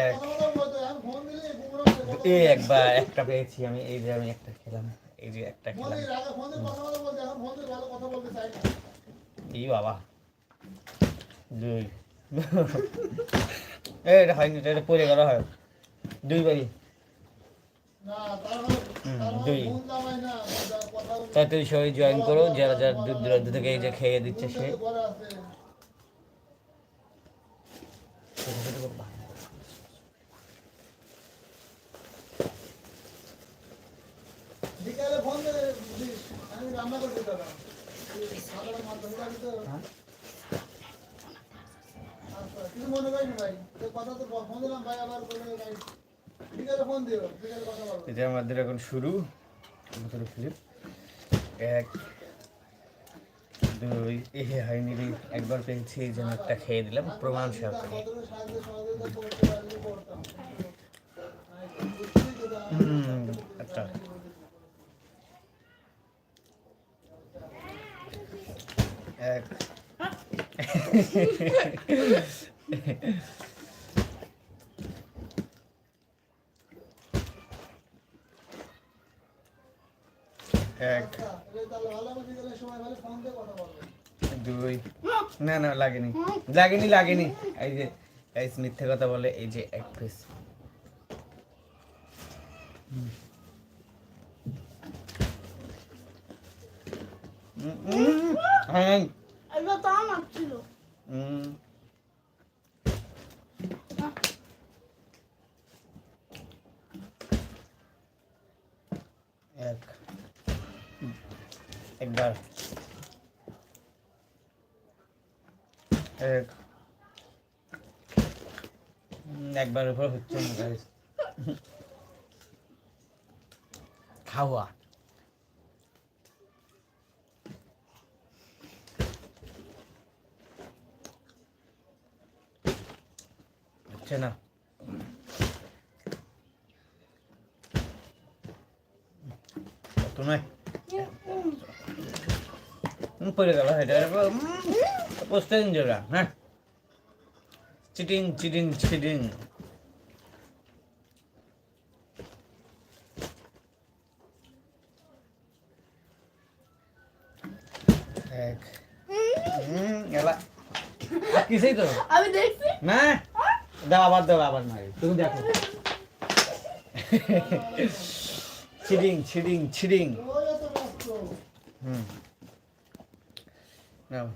এক। এই একটা পেয়েছি, আমি এই যে আমি একটা খেলাম, এই যে একটা খেলাম। এই বাবা দুই এটা হয়নি, এটা হয় দুই বাড়ি দুই। সবাই জয়েন করো, যারা যারা দূর দূরান্ত থেকে এই যে খেয়ে দিচ্ছে সে ঘরে আছে। বিকালে ফোন দে দিস, আমি রান্না করতে যাব। সাধারণ মাধ্যমিক আগে তো- হ্যাঁ? আচ্ছা, কিছু মনে করিনি ভাই। কথা তো ফোন দিলাম ভাই আবার বিকালে ফোন দিও, বিকালে কথা বলব। এটা আমাদের এখন শুরু। আমাদের ফিলিপ এক দুই এ হয়নি রে একবার পেয়েছি এই জন্য একটা খেয়ে দিলাম। প্রমাণ সহকারে কতটা সাহায্য সহযোগিতা করতে পারলে করতাম। বুঝতেই তো না। হুম, আচ্ছা এক এক আচ্ছা, এই তাহলে ভালো হবে, বিকালে সময় হলে ফোন দিয়ে কথা বলব। দুই না না লাগেনি লাগেনি লাগেনি এই যে গাইস মিথ্যে কথা বলে এই যে এক পিস হ্যাঁ এগুলো তো আমার ছিল হুম এক একবার এক উম, একবার উপর হচ্ছে না guys। খাওয়া হচ্ছে না কত নয় হুম, পড়ে গেল এটা পোস্টে দিন জোড়া হ্যাঁ চিটিং চিটিং চিটিং এক হুম এলা কিছুই তো আমি দেখছি না দাও, আবার দাও, আবার নয় তুমি দেখো। ছিডিং ছিডিং ছিডিং। হুম। নাও।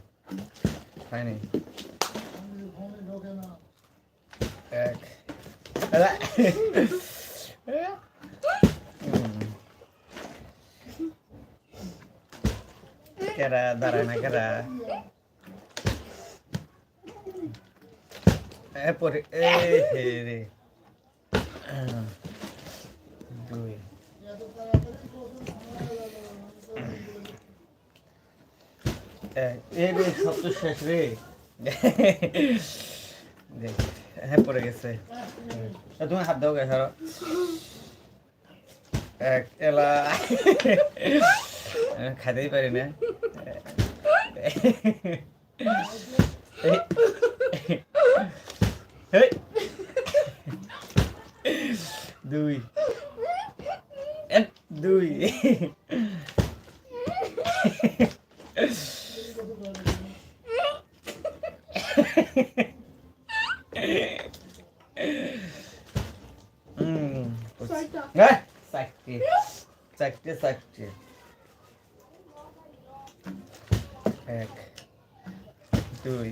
না। এক। কেরা, দাঁড়ায় না, কেরা? এরপরে রে। দুই। এ রে সব তো শেষ রে। হ্যাঁ পড়ে গেছে। তুমি হাত দাও গেছে এক, এলা। খাইতেই পারি না। দুই এক দুই হুম চারটে চারটে এক দুই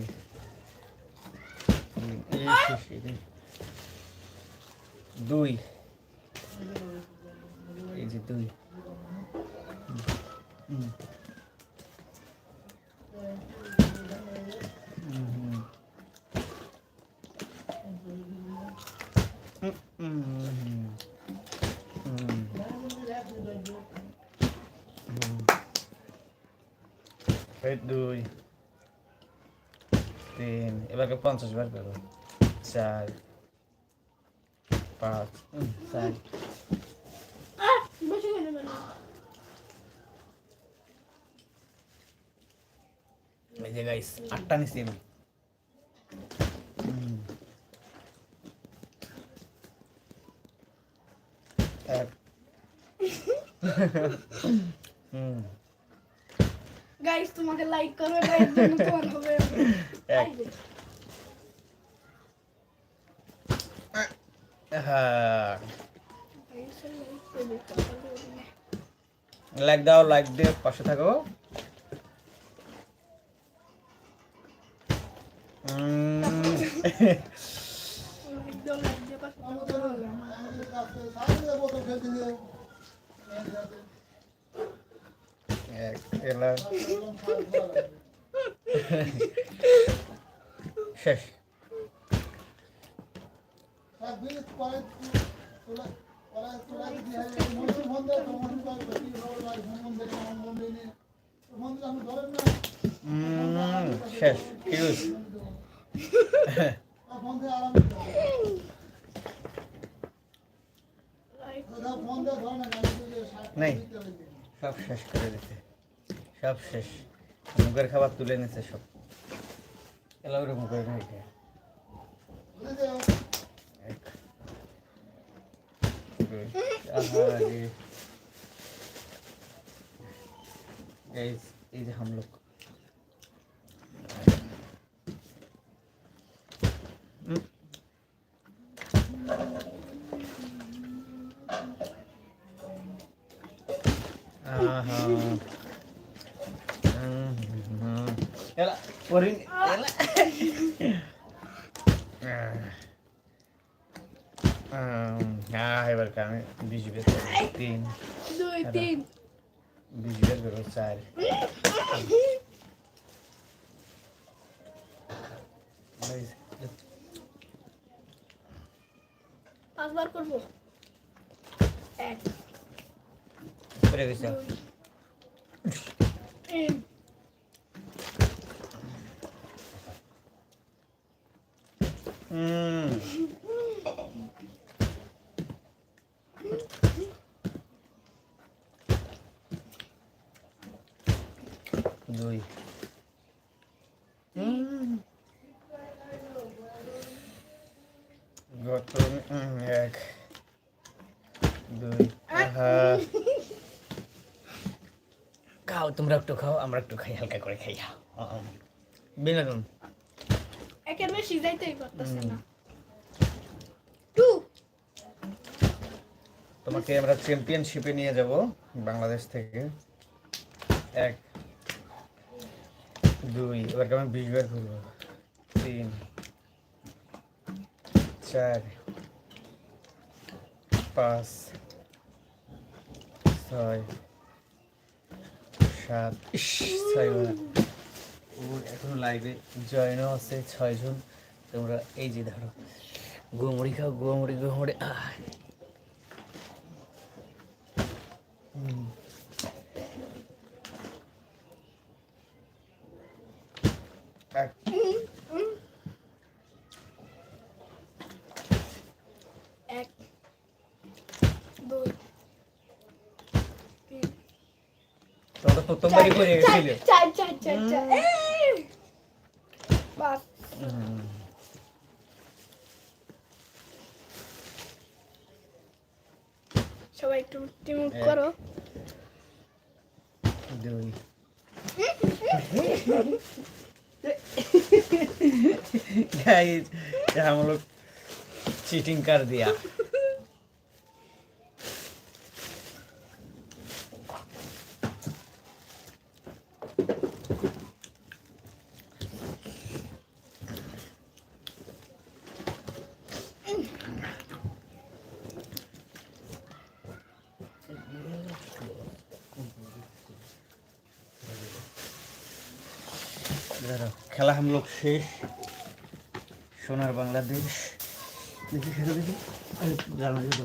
তিন, এই শেষ, এই যে। দুই এই যে দুই হুম। হুম, হুম। হুম, হুম, হুম। হুম। হুম। এই দুই তিন এবারকে পঞ্চাশ বার করো। চার পাঁচ চার। এই যে গাইস আটটা নিছি আমি। গাইস তোমাকে লাইক করবে এর তোমার হবে। হ্যাঁ। লাইক দাও লাইক দিয়ে পাশে থাকো। উম, একদম লাইক দিয়ে পাশে থাকতে শেষ শেষ ফিউজ ফোন দিয়ে আরাম Like, ফোন দিয়ে ধরে না গাড়ি দিয়ে নেই। সব শেষ করে দিতে সব শেষ। মুখের খাবার তুলে নিছে সব। এলা ওরকম করে রেখে বুঝেছে এক। দুই Boring. হ্যাঁ এবার আমি বিশ বের তিন দুই তিন বিশ বের করো চার পাঁচবার করব এক করে গেছে তিন দুই। এক দুই খাও তোমরা একটু খাও আমরা একটু খাই হালকা করে খাই। বিনোদন। তোমাকে আমরা চ্যাম্পিয়নশিপে নিয়ে যাব বাংলাদেশ থেকে। এক, দুই এবার আমি বিশ বার করব। তিন, চার, পাঁচ, ছয়, সাত ও, এখন লাইভে জয়েনও আছে ছয়জন। তোমরা এই যে ধরো গুমড়ি খাও গুমড়ি গুমড়ি আহ। হুম। এক দুই তোমরা তো করে গেছিলে। চার চার চার চার। এই! বাস হুম। সবাই একটু টিমুক এক। করো দুই गाइस ये हम लोग चीटिंग कर दिया हम लोग শেষ সোনার বাংলাদেশ দেখি খেলা দেখি আরে, জানা যেত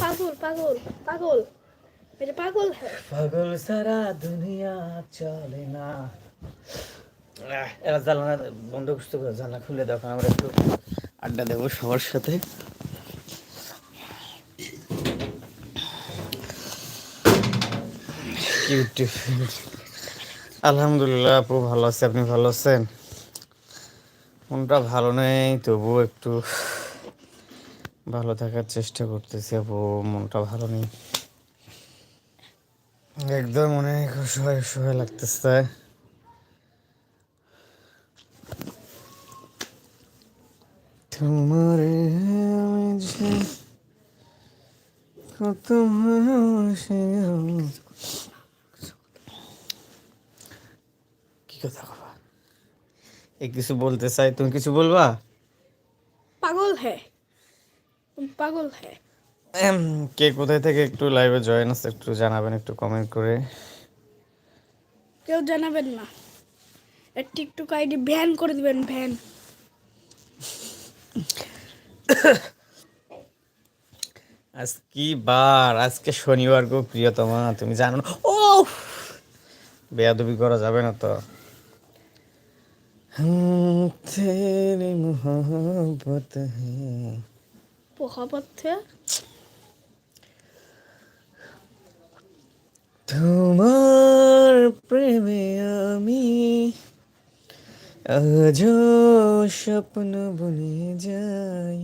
পাগল পাগল পাগল। পাগল পাগল সারা দুনিয়া চলে না। এরা জানলা বন্ধ করতে জানলা খুলে দেখো, আমরা একটু আড্ডা দেবো সবার সাথে। আলহামদুলিল্লাহ আপু ভালো আছে, আপনি ভালো আছেন? মনটা ভালো নেই, তবুও একটু ভালো থাকার চেষ্টা করতেছি, আপু, মনটা ভালো নেই। একদম অনেক অসহায় অসহায় লাগতেছে। তোমারে কত কিছু বলতে চাই তুমি কিছু বলবা? পাগল হ্যাঁ পাগল হ্যাঁ কে কোথায় থেকে একটু লাইভে জয়েন আছে একটু জানাবেন একটু কমেন্ট করে। কেউ জানাবেন না। টিকটক আইডি ব্যান করে দিবেন ভ্যান আজ কি বার? আজকে শনিবার গো প্রিয়তমা তুমি জানো ও বেয়াদবি করা যাবে না তো। হুম, তেরি মোহব্বত হ্যাঁ পোহাপত থেকে তোমার প্রেমে আমি আজ স্বপ্ন বনে যাই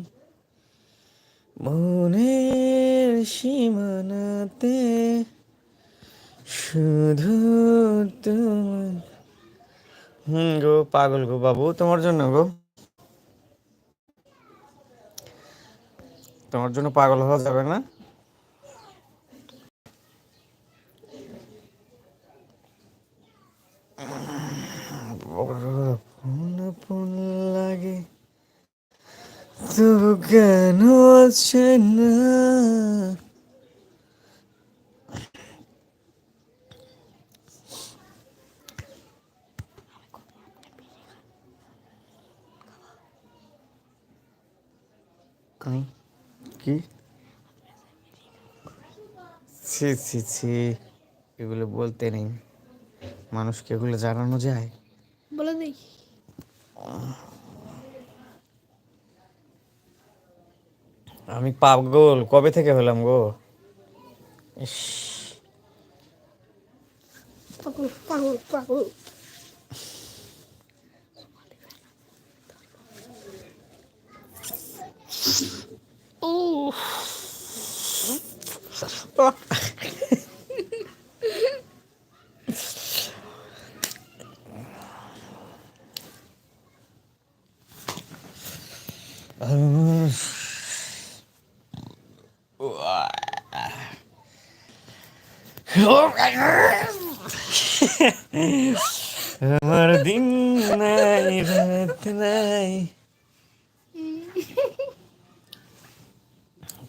মনের সীমানাতে শুধু তোমার হুম গো, পাগল গো বাবু, তোমার জন্য গো। তোমার জন্য পাগল হওয়া যাবে না? লাগে কেন আছে না কাই কি ছি ছি ছি এগুলো বলতে নেই। মানুষকে এগুলো জানানো যায়। বলে দিই। আমি পাগল কবে থেকে হলাম গো? ইস, পাগল পাগল পাগল।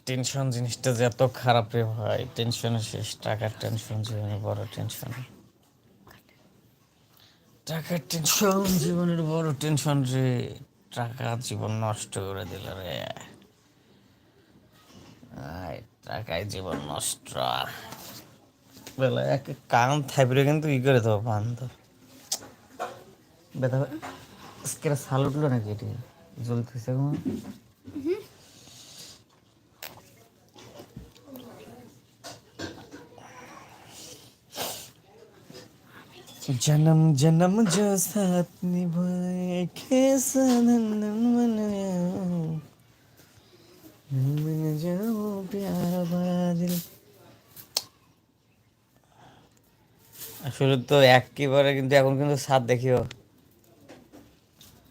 টেনশন জিনিসটা যে এত খারাপ রে ভাই। টেনশনে শেষ, টাকার টেনশন জীবনের বড় টেনশন টাকার টেনশন জীবনের বড় টেনশন রে। টাকা জীবন নষ্ট করে দিল রে। টাকায় জীবন নষ্ট। বেলা এক কান থাইপরে কিন্তু ই করে দেবো পান তো। ব্যথা আজকে সাল উঠল নাকি এটি? জ্বলতেছে এখন जन्म जन्म जो साथ निभाए कैसा नंदन बनाया मन जाओ प्यारा बादल আসলে তো একেবারে কিন্তু এখন কিন্তু সাত দেখিও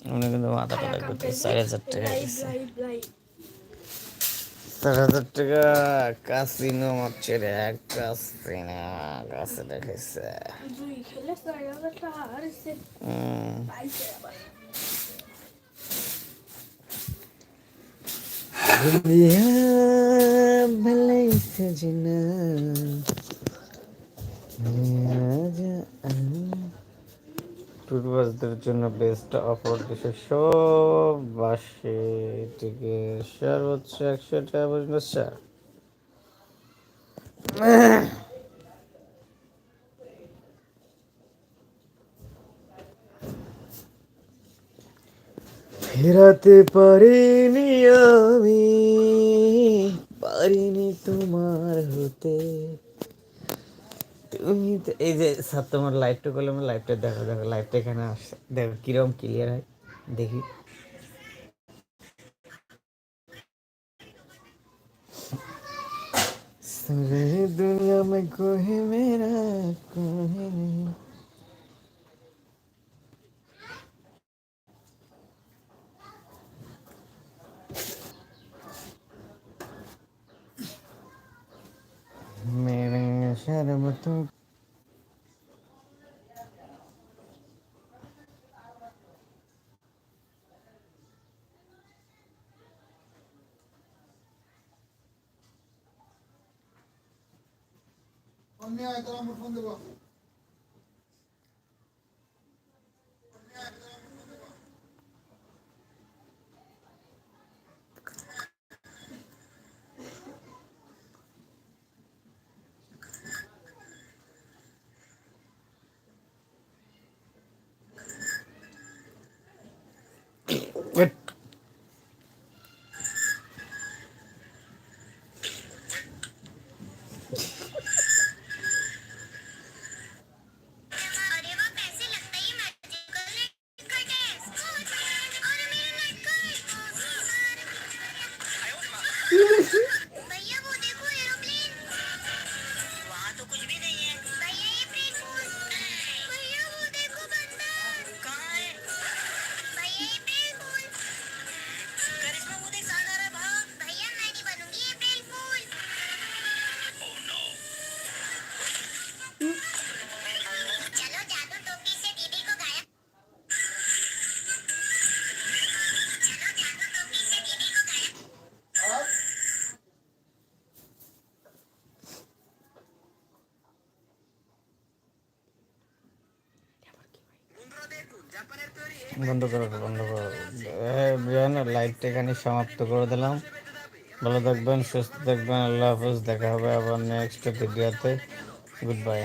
উনি কিন্তু মাথা টাথা করতে চার হাজার টাকা চার হাজার টাকা। কাসিনো মারছে রে কাসিনো কাছে দেখেছে দুই খেলে চার টুরবাসদের জন্য বেস্ট অফার দিছে সব বাসে টিকিট শেয়ার হচ্ছে একশো টাকা পর্যন্ত শেয়ার ফেরাতে পারিনি আমি, পারিনি তোমার হতে। তুমি তো এই যে স্যার তোমার লাইভটা করলে আমার লাইভটা দেখো দেখো লাইভটা এখানে আসছে দেখো কিরকম ক্লিয়ার হয় দেখি सारी दुनिया में कोई मेरा कोई नहीं मेरे शर्म নিয়ে আয় তোরা আমার ফোন দেবো। বন্ধ করো বন্ধ করো। লাইভটা এখানে সমাপ্ত করে দিলাম। ভালো থাকবেন, সুস্থ থাকবেন, আল্লাহ হাফেজ। দেখা হবে আবার নেক্সট ভিডিওতে গুড বাই